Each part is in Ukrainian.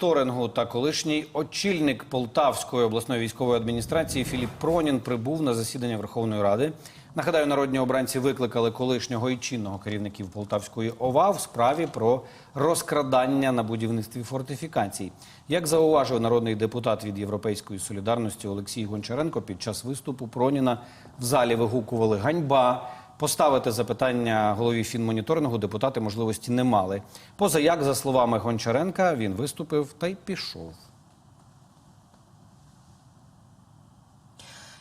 Торингу та колишній очільник Полтавської обласної військової адміністрації Філіп Пронін прибув на засідання Верховної Ради. Нагадаю, народні обранці викликали колишнього і чинного керівників Полтавської ОВА в справі про розкрадання на будівництві фортифікацій. Як зауважив народний депутат від Європейської солідарності Олексій Гончаренко, під час виступу Проніна в залі вигукували ганьба. Поставити запитання голові фінмоніторингу депутати можливості не мали. Поза як, за словами Гончаренка, він виступив та й пішов.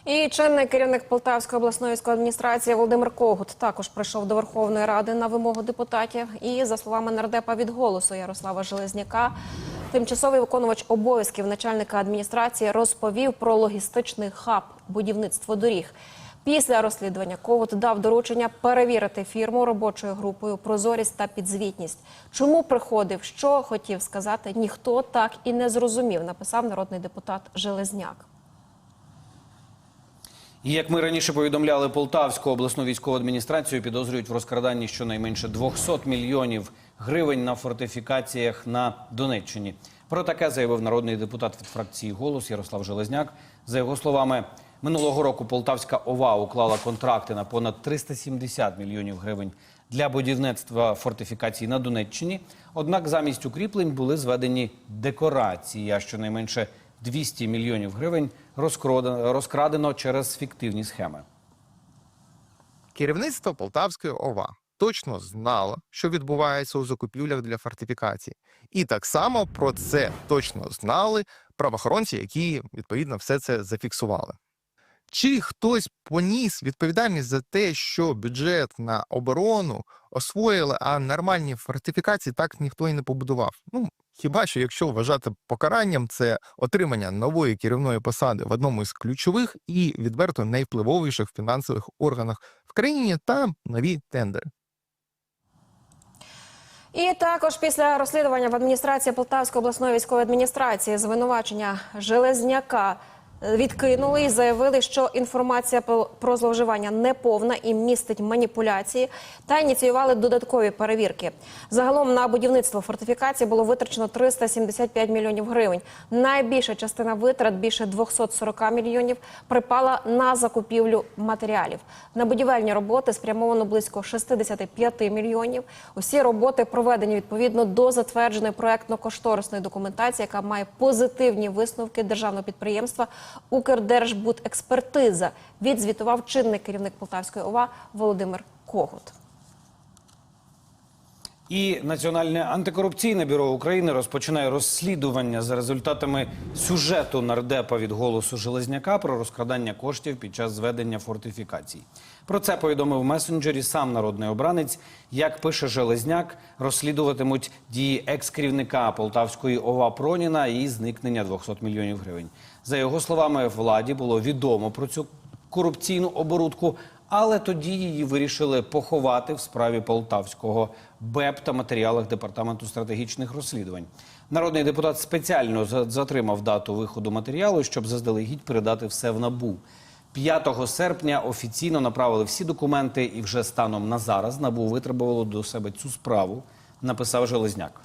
І чинний керівник Полтавської обласної адміністрації Володимир Когут також прийшов до Верховної Ради на вимогу депутатів. І за словами нардепа від голосу Ярослава Железняка, тимчасовий виконувач обов'язків начальника адміністрації розповів про логістичний хаб будівництво доріг. Після розслідування Когут дав доручення перевірити фірму робочою групою прозорість та підзвітність. Чому приходив, що хотів сказати, ніхто так і не зрозумів. Написав народний депутат Железняк. Як ми раніше повідомляли, Полтавську обласну військову адміністрацію підозрюють в розкраданні щонайменше 200 мільйонів гривень на фортифікаціях на Донеччині. Про таке заявив народний депутат від фракції Голос Ярослав Железняк. За його словами, минулого року Полтавська ОВА уклала контракти на понад 370 мільйонів гривень для будівництва фортифікацій на Донеччині. Однак замість укріплень були зведені декорації, а щонайменше 200 мільйонів гривень розкрадено, через фіктивні схеми. Керівництво Полтавської ОВА точно знало, що відбувається у закупівлях для фортифікацій. І так само про це точно знали правоохоронці, які відповідно все це зафіксували. Чи хтось поніс відповідальність за те, що бюджет на оборону освоїли, а нормальні фортифікації так ніхто і не побудував? Ну хіба що якщо вважати покаранням, це отримання нової керівної посади в одному із ключових і відверто найвпливовіших фінансових органах в країні та нові тендери. І також після розслідування в адміністрації Полтавської обласної військової адміністрації звинувачення Железняка відкинули і заявили, що інформація про- зловживання неповна і містить маніпуляції, та ініціювали додаткові перевірки. Загалом на будівництво фортифікації було витрачено 375 мільйонів гривень. Найбільша частина витрат більше 240 мільйонів припала на закупівлю матеріалів. На будівельні роботи спрямовано близько 65 мільйонів. Усі роботи проведені відповідно до затвердженої проектно-кошторисної документації, яка має позитивні висновки державного підприємства Укрдержбудекспертиза. Відзвітував чинний керівник Полтавської ОВА Володимир Когут. І Національне антикорупційне бюро України розпочинає розслідування за результатами сюжету нардепа від голосу Железняка про розкрадання коштів під час зведення фортифікацій. Про це повідомив месенджері сам народний обранець. Як пише Железняк, розслідуватимуть дії екс-керівника Полтавської ОВА Проніна і зникнення 200 мільйонів гривень. За його словами, владі було відомо про цю корупційну оборудку, але тоді її вирішили поховати в справі полтавського БЕП та матеріалах департаменту стратегічних розслідувань. Народний депутат спеціально затримав дату виходу матеріалу, щоб заздалегідь передати все в набу. 5 серпня офіційно направили всі документи, і вже станом на зараз набу витребувало до себе цю справу. Написав Железняк.